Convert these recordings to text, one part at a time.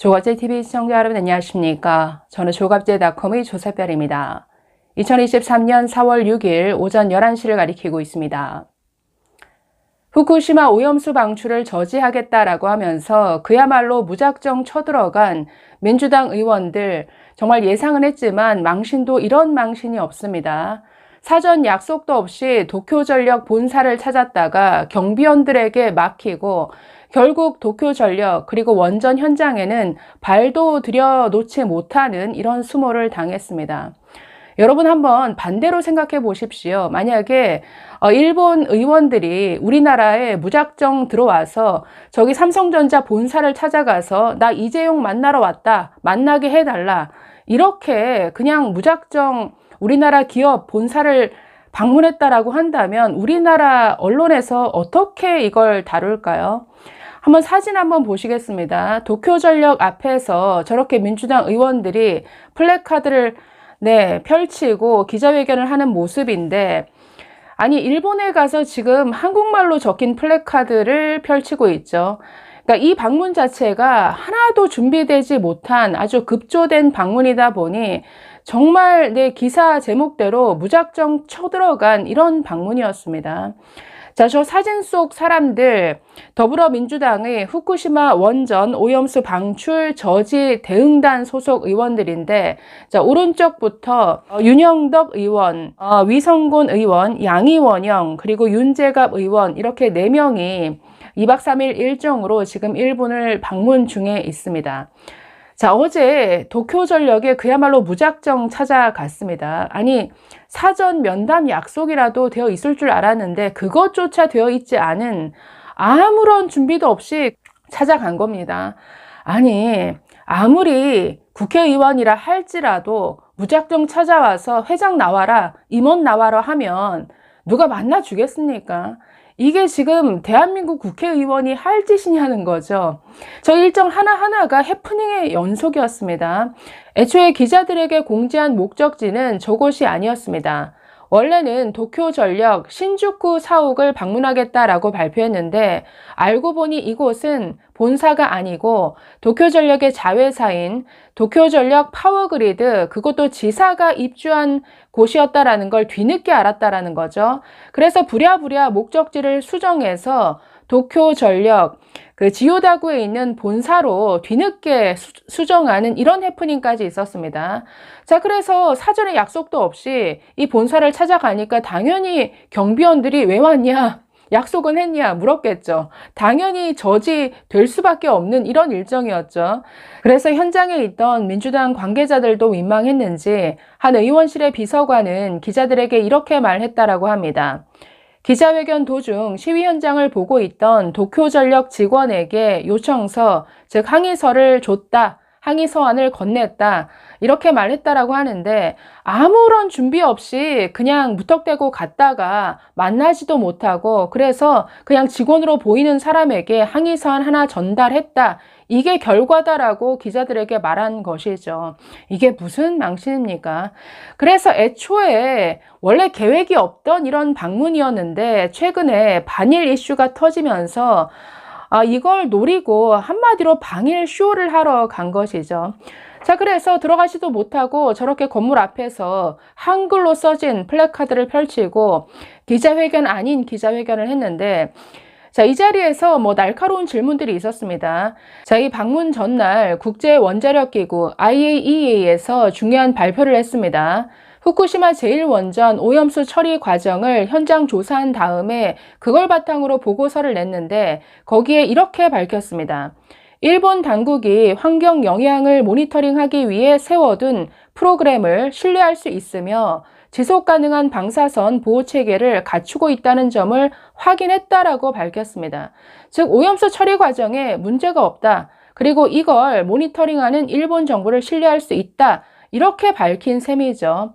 조갑제TV 시청자 여러분 안녕하십니까. 저는 조갑제닷컴의 조사별입니다. 2023년 4월 6일 오전 11시를 가리키고 있습니다. 후쿠시마 오염수 방출을 저지하겠다라고 하면서 그야말로 무작정 쳐들어간 민주당 의원들 정말 예상은 했지만 망신도 이런 망신이 없습니다. 사전 약속도 없이 도쿄전력 본사를 찾았다가 경비원들에게 막히고 결국 도쿄 전력 그리고 원전 현장에는 발도 들여놓지 못하는 이런 수모를 당했습니다. 여러분 한번 반대로 생각해 보십시오. 만약에 어, 일본 의원들이 우리나라에 무작정 들어와서 저기 삼성전자 본사를 찾아가서 나 이재용 만나러 왔다. 만나게 해달라. 이렇게 그냥 무작정 우리나라 기업 본사를 방문했다라고 한다면 우리나라 언론에서 어떻게 이걸 다룰까요? 한번 사진 한번 보시겠습니다. 도쿄전력 앞에서 저렇게 민주당 의원들이 플래카드를 네, 펼치고 기자회견을 하는 모습인데 아니 일본에 가서 지금 한국말로 적힌 플래카드를 펼치고 있죠. 그러니까 이 방문 자체가 하나도 준비되지 못한 아주 급조된 방문이다 보니 정말 내 기사 제목대로 무작정 쳐들어간 이런 방문이었습니다. 자, 저 사진 속 사람들 더불어민주당의 후쿠시마 원전 오염수 방출 저지 대응단 소속 의원들인데 자, 오른쪽부터 어, 윤영덕 의원, 어, 위성곤 의원, 양이원영 그리고 윤재갑 의원 이렇게 네 명이 2박 3일 일정으로 지금 일본을 방문 중에 있습니다. 자, 어제 도쿄전력에 그야말로 무작정 찾아갔습니다. 아니, 사전 면담 약속이라도 되어 있을 줄 알았는데 그것조차 되어 있지 않은 아무런 준비도 없이 찾아간 겁니다. 아니, 아무리 국회의원이라 할지라도 무작정 찾아와서 회장 나와라, 임원 나와라 하면 누가 만나주겠습니까? 이게 지금 대한민국 국회의원이 할 짓이냐는 거죠. 저 일정 하나하나가 해프닝의 연속이었습니다. 애초에 기자들에게 공지한 목적지는 저곳이 아니었습니다. 원래는 도쿄 전력 신주쿠 사옥을 방문하겠다라고 발표했는데 알고 보니 이곳은 본사가 아니고 도쿄 전력의 자회사인 도쿄 전력 파워그리드 그것도 지사가 입주한 곳이었다라는 걸 뒤늦게 알았다라는 거죠. 그래서 부랴부랴 목적지를 수정해서 도쿄전력 그 지오다구에 있는 본사로 뒤늦게 수, 정하는 이런 해프닝까지 있었습니다. 자, 그래서 사전에 약속도 없이 이 본사를 찾아가니까 당연히 경비원들이 왜 왔냐? 약속은 했냐 물었겠죠. 당연히 저지 될 수밖에 없는 이런 일정이었죠. 그래서 현장에 있던 민주당 관계자들도 민망했는지 한 의원실의 비서관은 기자들에게 이렇게 말했다라고 합니다. 기자회견 도중 시위 현장을 보고 있던 도쿄전력 직원에게 요청서, 즉 항의서를 줬다. 항의 서한을 건넸다. 이렇게 말했다라고 하는데 아무런 준비 없이 그냥 무턱대고 갔다가 만나지도 못하고 그래서 그냥 직원으로 보이는 사람에게 항의 서한 하나 전달했다. 이게 결과다라고 기자들에게 말한 것이죠. 이게 무슨 망신입니까? 그래서 애초에 원래 계획이 없던 이런 방문이었는데 최근에 반일 이슈가 터지면서 아, 이걸 노리고 한마디로 방일 쇼를 하러 간 것이죠. 자, 그래서 들어가지도 못하고 저렇게 건물 앞에서 한글로 써진 플래카드를 펼치고 기자회견 아닌 기자회견을 했는데 자, 이 자리에서 뭐 날카로운 질문들이 있었습니다. 자, 이 방문 전날 국제 원자력 기구 IAEA에서 중요한 발표를 했습니다. 후쿠시마 제1원전 오염수 처리 과정을 현장 조사한 다음에 그걸 바탕으로 보고서를 냈는데 거기에 이렇게 밝혔습니다. 일본 당국이 환경 영향을 모니터링하기 위해 세워둔 프로그램을 신뢰할 수 있으며 지속 가능한 방사선 보호 체계를 갖추고 있다는 점을 확인했다라고 밝혔습니다. 즉 오염수 처리 과정에 문제가 없다. 그리고 이걸 모니터링하는 일본 정부를 신뢰할 수 있다. 이렇게 밝힌 셈이죠.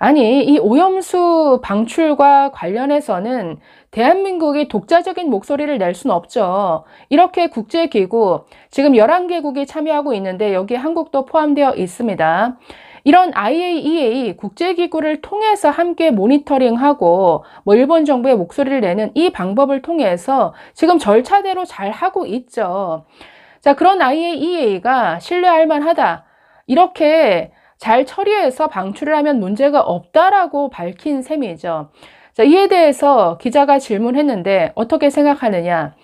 아니, 이 오염수 방출과 관련해서는 대한민국이 독자적인 목소리를 낼 수는 없죠. 이렇게 국제기구, 지금 11개국이 참여하고 있는데 여기 한국도 포함되어 있습니다. 이런 IAEA 국제기구를 통해서 함께 모니터링하고 뭐 일본 정부의 목소리를 내는 이 방법을 통해서 지금 절차대로 잘 하고 있죠. 자, 그런 IAEA가 신뢰할 만하다. 이렇게 잘 처리해서 방출을 하면 문제가 없다라고 밝힌 셈이죠. 자, 이에 대해서 기자가 질문했는데 어떻게 생각하느냐?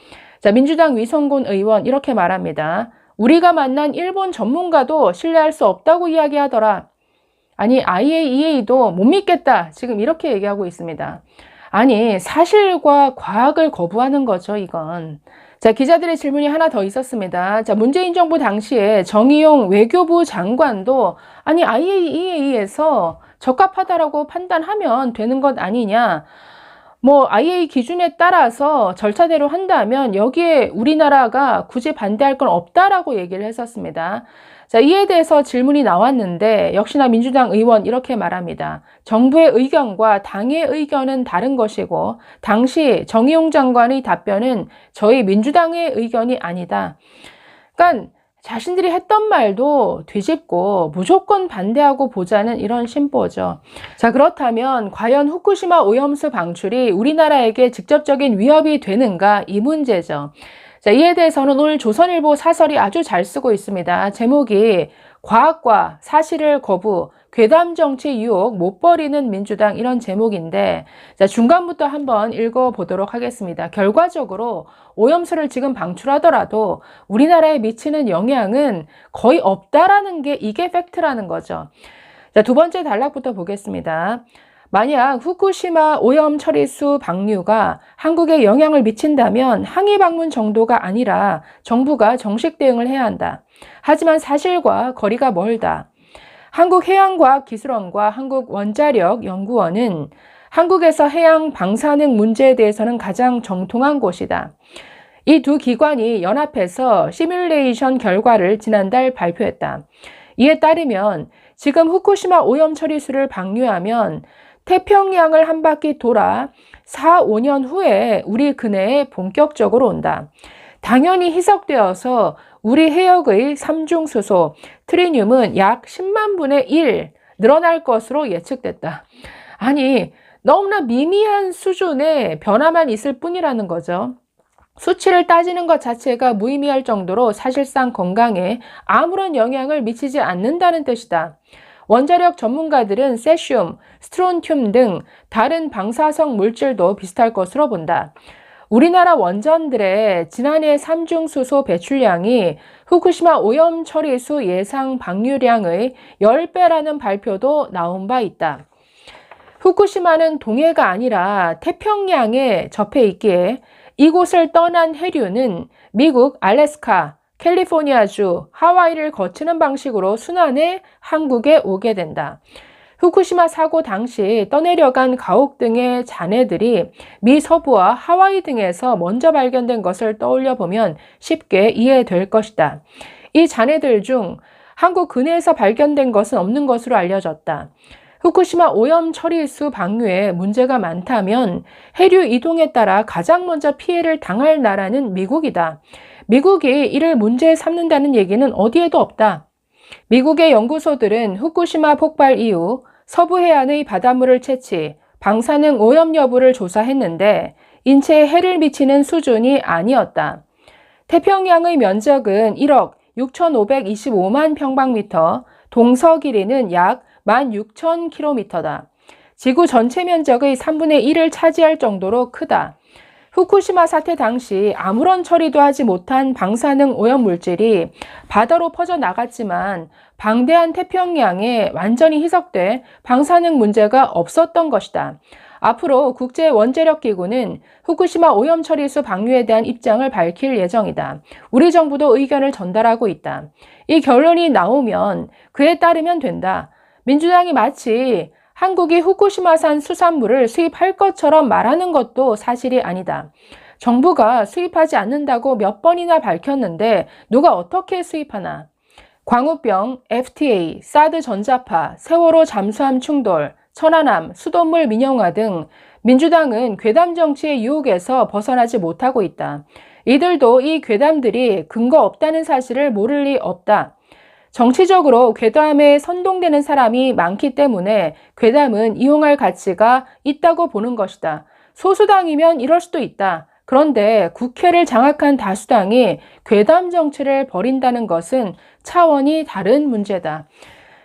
자, 민주당 위성곤 의원 이렇게 말합니다. 우리가 만난 일본 전문가도 신뢰할 수 없다고 이야기하더라. 아니, IAEA도 못 믿겠다. 지금 이렇게 얘기하고 있습니다. 아니, 사실과 과학을 거부하는 거죠, 이건. 자, 기자들의 질문이 하나 더 있었습니다. 자, 문재인 정부 당시에 정의용 외교부 장관도 아니, IAEA에서 적합하다라고 판단하면 되는 것 아니냐. 뭐 IA 기준에 따라서 절차대로 한다면 여기에 우리나라가 굳이 반대할 건 없다라고 얘기를 했었습니다. 자, 이에 대해서 질문이 나왔는데 역시나 민주당 의원 이렇게 말합니다. 정부의 의견과 당의 의견은 다른 것이고 당시 정의용 장관의 답변은 저희 민주당의 의견이 아니다. 그러니까 자신들이 했던 말도 뒤집고 무조건 반대하고 보자는 이런 심보죠. 자, 그렇다면 과연 후쿠시마 오염수 방출이 우리나라에게 직접적인 위협이 되는가 이 문제죠. 자, 이에 대해서는 오늘 조선일보 사설이 아주 잘 쓰고 있습니다. 제목이 과학과 사실을 거부, 괴담 정치 유혹 못 버리는 민주당 이런 제목인데 자, 중간부터 한번 읽어 보도록 하겠습니다. 결과적으로 오염수를 지금 방출하더라도 우리나라에 미치는 영향은 거의 없다라는 게 이게 팩트라는 거죠. 자, 두 번째 단락부터 보겠습니다. 만약 후쿠시마 오염 처리수 방류가 한국에 영향을 미친다면 항의 방문 정도가 아니라 정부가 정식 대응을 해야 한다. 하지만 사실과 거리가 멀다. 한국해양과학기술원과 한국원자력연구원은 한국에서 해양 방사능 문제에 대해서는 가장 정통한 곳이다. 이 두 기관이 연합해서 시뮬레이션 결과를 지난달 발표했다. 이에 따르면 지금 후쿠시마 오염 처리수를 방류하면 태평양을 한 바퀴 돌아 4, 5년 후에 우리 근해에 본격적으로 온다. 당연히 희석되어서 우리 해역의 삼중수소 트리늄은 약 10만 분의 1 늘어날 것으로 예측됐다. 아니, 너무나 미미한 수준의 변화만 있을 뿐이라는 거죠. 수치를 따지는 것 자체가 무의미할 정도로 사실상 건강에 아무런 영향을 미치지 않는다는 뜻이다. 원자력 전문가들은 세슘, 스트론튬 등 다른 방사성 물질도 비슷할 것으로 본다. 우리나라 원전들의 지난해 삼중수소 배출량이 후쿠시마 오염 처리수 예상 방류량의 10배라는 발표도 나온 바 있다. 후쿠시마는 동해가 아니라 태평양에 접해 있기에 이곳을 떠난 해류는 미국 알래스카, 캘리포니아주, 하와이를 거치는 방식으로 순환해 한국에 오게 된다. 후쿠시마 사고 당시 떠내려간 가옥 등의 잔해들이 미 서부와 하와이 등에서 먼저 발견된 것을 떠올려 보면 쉽게 이해될 것이다. 이 잔해들 중 한국 근해에서 발견된 것은 없는 것으로 알려졌다. 후쿠시마 오염 처리수 방류에 문제가 많다면 해류 이동에 따라 가장 먼저 피해를 당할 나라는 미국이다. 미국이 이를 문제 삼는다는 얘기는 어디에도 없다. 미국의 연구소들은 후쿠시마 폭발 이후 서부 해안의 바닷물을 채취, 방사능 오염 여부를 조사했는데 인체에 해를 미치는 수준이 아니었다. 태평양의 면적은 1억 6,525만 평방미터, 동서 길이는 약 16,000km다. 지구 전체 면적의 3분의 1을 차지할 정도로 크다. 후쿠시마 사태 당시 아무런 처리도 하지 못한 방사능 오염 물질이 바다로 퍼져 나갔지만 방대한 태평양에 완전히 희석돼 방사능 문제가 없었던 것이다. 앞으로 국제원자력기구는 후쿠시마 오염 처리수 방류에 대한 입장을 밝힐 예정이다. 우리 정부도 의견을 전달하고 있다. 이 결론이 나오면 그에 따르면 된다. 민주당이 마치 한국이 후쿠시마산 수산물을 수입할 것처럼 말하는 것도 사실이 아니다. 정부가 수입하지 않는다고 몇 번이나 밝혔는데 누가 어떻게 수입하나? 광우병, FTA, 사드 전자파, 세월호 잠수함 충돌, 천안함, 수돗물 민영화 등 민주당은 괴담 정치의 유혹에서 벗어나지 못하고 있다. 이들도 이 괴담들이 근거 없다는 사실을 모를 리 없다. 정치적으로 괴담에 선동되는 사람이 많기 때문에 괴담은 이용할 가치가 있다고 보는 것이다. 소수당이면 이럴 수도 있다. 그런데 국회를 장악한 다수당이 괴담 정치를 벌인다는 것은 차원이 다른 문제다.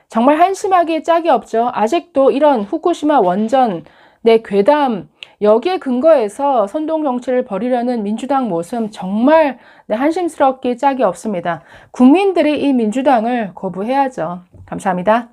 정말 한심하기에 짝이 없죠. 아직도 이런 후쿠시마 원전 내 괴담 여기에 근거해서 선동 정치를 벌이려는 민주당 모습 정말 네, 한심스럽게 짝이 없습니다. 국민들이 이 민주당을 거부해야죠. 감사합니다.